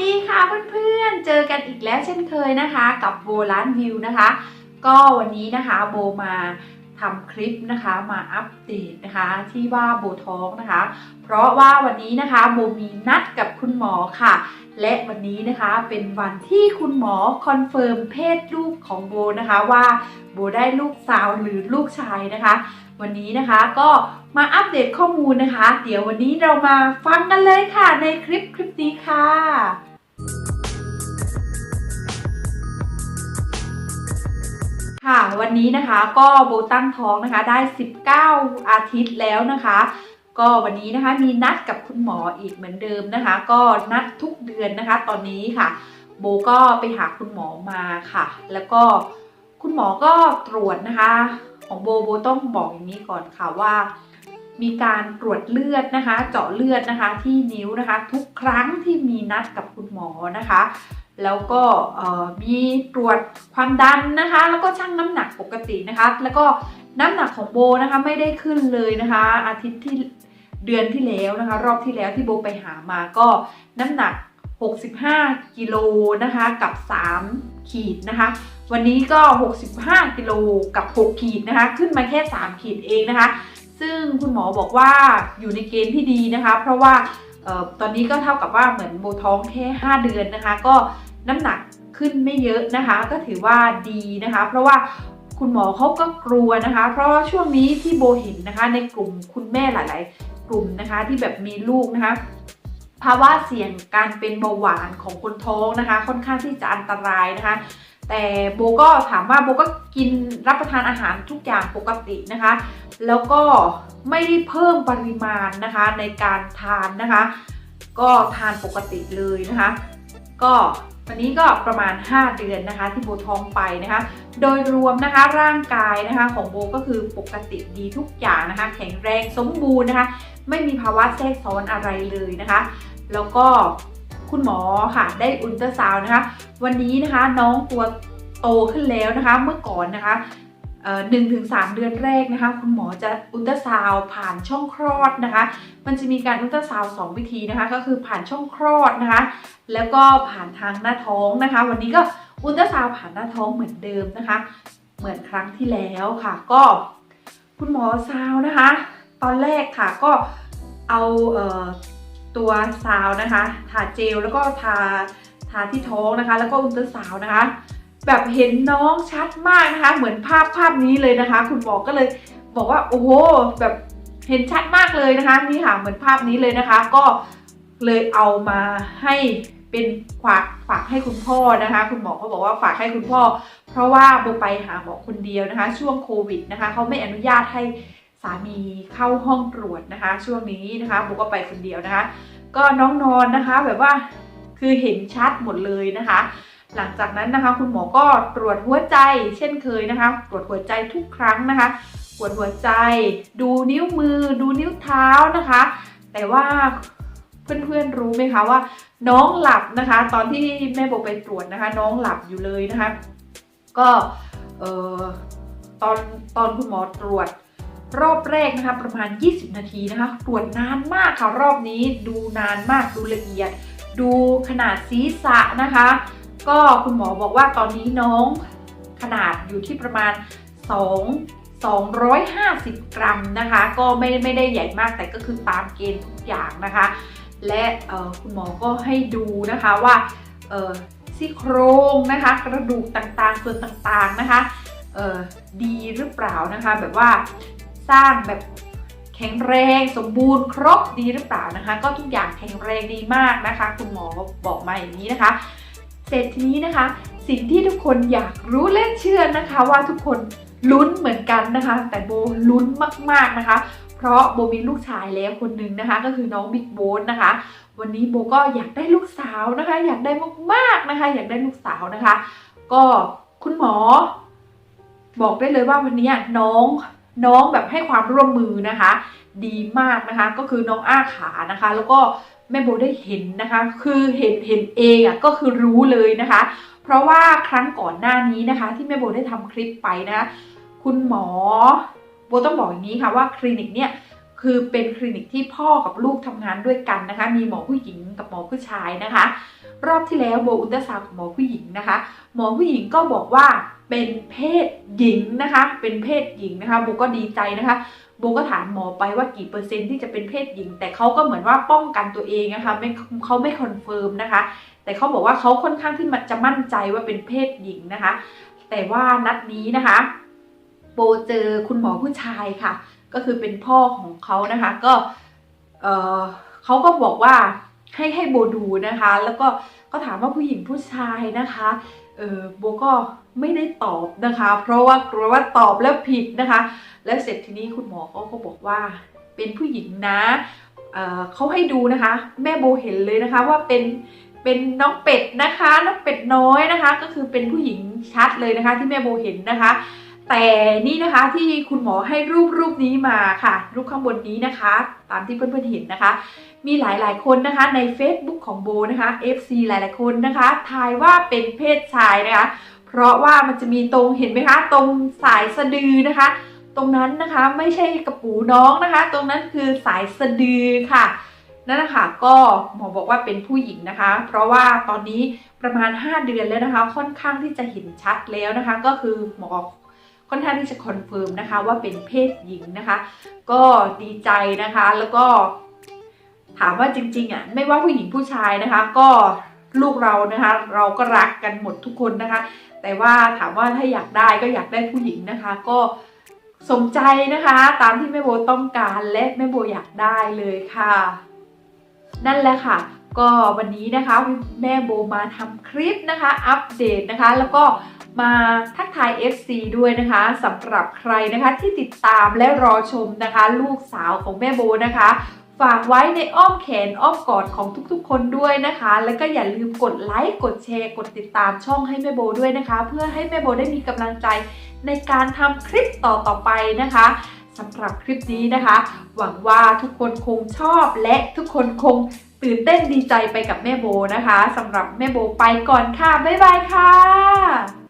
ดีค่ะเพื่อนๆ เจอกันอีกแล้วเช่นเคยนะคะ กับโบล้านวิวนะคะ ก็วันนี้นะคะโบมาทำคลิปนะคะมาอัปเดตนะคะที่ว่าโบท้องนะคะ เพราะว่าวันนี้นะคะโบมีนัดกับคุณหมอค่ะ และวันนี้นะคะเป็นวันที่คุณหมอคอนเฟิร์มเพศลูกของโบนะคะว่าโบได้ลูกสาวหรือลูกชายนะคะ วันนี้นะคะก็ มาอัปเดตข้อมูลนะคะ เดี๋ยววันนี้เรามาฟังกันเลยค่ะในคลิปคลิปนี้ค่ะค่ะวันนี้นะคะก็โบตั้งท้องนะคะได้ 19 อาทิตย์แล้วนะคะ ก็วันนี้นะคะมีนัดกับคุณหมออีกเหมือนเดิมนะคะ ก็นัดทุกเดือนนะคะ ตอนนี้ค่ะ โบก็ไปหาคุณหมอมาค่ะ แล้วก็คุณหมอก็ตรวจนะคะ ของโบโบต้องบอกอย่างนี้ก่อนค่ะว่า มีการตรวจเลือดนะคะ เจาะเลือดนะคะที่นิ้วนะคะ ทุกครั้งที่มีนัดกับคุณหมอนะคะ แล้วก็มีตรวจความดันนะคะ แล้วก็ชั่งน้ำหนักปกตินะคะ แล้วก็น้ำหนักของโบนะคะไม่ได้ขึ้นเลยนะคะ อาทิตย์ที่เดือนที่แล้วนะคะ รอบที่แล้วที่โบไปหามาก็น้ำหนัก 65 กิโลนะคะกับ 3 ขีดนะคะ วันนี้ก็ 65 กิโลกับ 6 ขีดนะคะ ขึ้นมาแค่ 3 ขีดเองนะคะ ซึ่งคุณหมอบอกว่าอยู่ในเกณฑ์ที่ดีนะคะ เพราะว่าออตอนนี้ก็เท่ากับว่าเหมือนโบท้องแค่ 5 เดือนนะคะ ก็น้ำหนักขึ้นไม่เยอะนะคะ ก็ถือว่าดีนะคะ เพราะว่าคุณหมอเขาก็กลัวนะคะ เพราะว่าช่วงนี้ที่โบเห็นนะคะในกลุ่มคุณแม่หลาย ๆ กลุ่มนะคะที่แบบมีลูกนะคะภาวะเสี่ยงการเป็นเบาหวานของคนท้องนะคะ ค่อนข้างที่จะอันตรายนะคะ แต่โบก็ถามว่าโบก็กินรับประทานอาหารทุกอย่างปกตินะคะ แล้วก็ไม่ได้เพิ่มปริมาณนะคะในการทานนะคะ ก็ทานปกติเลยนะคะ ก็วันนี้ก็ประมาณ 5 เดือนนะคะ ที่โบท้องไปนะคะ โดยรวมนะคะร่างกายนะคะของโบก็คือปกติดีทุกอย่างนะคะ แข็งแรงสมบูรณ์นะคะ ไม่มีภาวะแทรกซ้อนอะไรเลยนะคะ แล้วก็ คุณหมอค่ะ ได้อุลตราซาวน์นะคะ วันนี้นะคะน้องตัวโตขึ้นแล้วนะคะ เมื่อก่อนนะคะหนึ่งถึงสามเดือนแรกนะคะ คุณหมอจะอุลตราซาวน์ผ่านช่องคลอดนะคะ มันจะมีการอุลตราซาวน์สองวิธีนะคะ ก็คือผ่านช่องคลอดนะคะ แล้วก็ผ่านทางหน้าท้องนะคะ วันนี้ก็อุลตราซาวน์ผ่านหน้าท้องเหมือนเดิมนะคะ เหมือนครั้งที่แล้วค่ะ ก็คุณหมอซาวนะคะ ตอนแรกค่ะก็เอาเอ ตัวซาวนะคะ ทาเจลแล้วก็ทาทาที่ท้องนะคะ แล้วก็อุลตราซาวน์นะคะ แบบเห็นน้องชัดมากนะคะ เหมือนภาพภาพนี้เลยนะคะ คุณหมอก็เลยบอกว่าโอ้โหแบบเห็นชัดมากเลยนะคะนี่ค่ะเหมือนภาพนี้เลยนะคะ ก็เลยเอามาให้เป็นฝากฝากให้คุณพ่อนะคะ คุณหมอเขาบอกว่าฝากให้คุณพ่อ เพราะว่าโบไปหาหมอคนเดียวนะคะ ช่วงโควิดนะคะเขาไม่อนุญาตให้ สามีเข้าห้องตรวจนะคะ ช่วงนี้นะคะโบก็ไปคนเดียวนะคะ ก็น้องนอนนะคะ แบบว่าคือเห็นชัดหมดเลยนะคะ หลังจากนั้นนะคะ คุณหมอก็ตรวจหัวใจ เช่นเคยนะคะ ตรวจหัวใจทุกครั้งนะคะตรวจหัวใจ ดูนิ้วมือ ดูนิ้วเท้านะคะ แต่ว่าเพื่อนๆรู้ไหมคะว่า น้องหลับนะคะ ตอนที่แม่โบไปตรวจนะคะ น้องหลับอยู่เลยนะคะ ก็เอ่อตอนตอนคุณหมอตรวจ รอบแรกนะคะประมาณ 20 นาทีนะคะตรวจนานมากค่ะรอบนี้ดูนานมากดูละเอียด ดูขนาดศีรษะนะคะ ก็คุณหมอบอกว่าตอนนี้น้องขนาดอยู่ที่ประมาณ 2 250 กรัมนะคะ ก็ไม่ไม่ได้ใหญ่มากแต่ก็คือตามเกณฑ์ทุกอย่างนะคะ และคุณหมอก็ให้ดูนะคะว่าเออซี่โครงนะคะ กระดูกต่างๆส่วนต่างๆนะคะเออดีหรือเปล่านะคะ แบบว่า สร้างแบบแข็งแรงสมบูรณ์ครบดีหรือเปล่านะคะ ก็ทุกอย่างแข็งแรงดีมากนะคะ คุณหมอบอกมาอย่างนี้นะคะ เสร็จทีนี้นะคะ สิ่งที่ทุกคนอยากรู้และเชื่อนะคะ ว่าทุกคนลุ้นเหมือนกันนะคะ แต่โบลุ้นมากๆนะคะ เพราะโบมีลูกชายแล้วคนหนึ่งนะคะ ก็คือน้องบิ๊กโบนนะคะ วันนี้โบก็อยากได้ลูกสาวนะคะ อยากได้มากๆนะคะ อยากได้ลูกสาวนะคะ ก็คุณหมอ บอกได้เลยว่าวันนี้น้อง น้องแบบให้ความร่วมมือนะคะ ดีมากนะคะ ก็คือน้องอ้าขานะคะ แล้วก็แม่โบได้เห็นนะคะ คือเห็นเห็นเองอะก็คือรู้เลยนะคะ เพราะว่าครั้งก่อนหน้านี้นะคะ ที่แม่โบได้ทำคลิปไปนะคะคุณหมอโบต้องบอกอย่างนี้ค่ะว่าคลินิกเนี่ยคือเป็นคลินิกที่พ่อกับลูกทำงานด้วยกันนะคะ มีหมอผู้หญิงกับหมอผู้ชายนะคะ รอบที่แล้วโบอุลตราซาวของหมอผู้หญิงนะคะ หมอผู้หญิงก็บอกว่าเป็นเพศหญิงนะคะ เป็นเพศหญิงนะคะโบก็ดีใจนะคะโบก็ถามหมอไปว่ากี่เปอร์เซ็นต์ที่จะเป็นเพศหญิง แต่เขาก็เหมือนว่าป้องกันตัวเองนะคะไม่เขาไม่คอนเฟิร์มนะคะ แต่เขาบอกว่าเขาค่อนข้างที่มันจะมั่นใจว่าเป็นเพศหญิงนะคะ แต่ว่านัดนี้นะคะโบเจอคุณหมอผู้ชายค่ะ ก็คือเป็นพ่อของเขานะคะ ก็เออเขาก็บอกว่า ให้ให้โบดูนะคะ แล้วก็ก็ถามว่าผู้หญิงผู้ชายนะคะเออโบก็ไม่ได้ตอบนะคะ เพราะว่ากลัวว่าตอบแล้วผิดนะคะ แล้วเสร็จทีนี้คุณหมอเขาก็บอกว่าเป็นผู้หญิงนะเออเขาให้ดูนะคะ แม่โบเห็นเลยนะคะว่าเป็นเป็นน้องเป็ดนะคะ น้องเป็ดน้อยนะคะ ก็คือเป็นผู้หญิงชัดเลยนะคะ ที่แม่โบเห็นนะคะ แต่นี่นะคะที่คุณหมอให้รูปรูปนี้มาค่ะ รูปข้างบนนี้นะคะ ตามที่เพื่อนๆเห็นนะคะ มีหลายๆคนนะคะใน Facebook ของโบนะคะ FC หลายๆคนนะคะทายว่าเป็นเพศชายนะคะ เพราะว่ามันจะมีตรงเห็นไหมคะ ตรงสายสะดือนะคะ ตรงนั้นนะคะไม่ใช่กระปูน้องนะคะ ตรงนั้นคือสายสะดือค่ะนั่นนะคะก็หมอบอกว่าเป็นผู้หญิงนะคะ เพราะว่าตอนนี้ประมาณ 5 เดือนแล้วนะคะ ค่อนข้างที่จะเห็นชัดแล้วนะคะ ก็คือหมอ ค่อนข้างที่จะคอนเฟิร์มนะคะว่าเป็นเพศหญิงนะคะ ก็ดีใจนะคะแล้วก็ ถามว่าจริงๆอะไม่ว่าผู้หญิงผู้ชายนะคะ ก็ลูกเรานะคะ เราก็รักกันหมดทุกคนนะคะ แต่ว่าถามว่าถ้าอยากได้ก็อยากได้ผู้หญิงนะคะ ก็สมใจนะคะ ตามที่แม่โบต้องการและแม่โบอยากได้เลยค่ะ นั่นแหละค่ะ ก็วันนี้นะคะแม่โบมาทำคลิปนะคะ อัปเดตนะคะ แล้วก็มาทักทาย FC ด้วยนะคะสำหรับใครนะคะที่ติดตามและรอชมนะคะ ลูกสาวของแม่โบนะคะ ฝากไว้ในอ้อมแขนอ้อมกอดของทุกๆ คนด้วยนะคะ แล้วก็อย่าลืมกดไลค์กดแชร์ กดติดตามช่องให้แม่โบด้วยนะคะ เพื่อให้แม่โบได้มีกำลังใจในการทำคลิปต่อๆไปนะคะสำหรับคลิปนี้นะคะ หวังว่าทุกคนคงชอบและทุกคนคง ตื่นเต้นดีใจไปกับแม่โบนะคะสำหรับแม่โบไปก่อนค่ะ บ๊ายบายค่ะ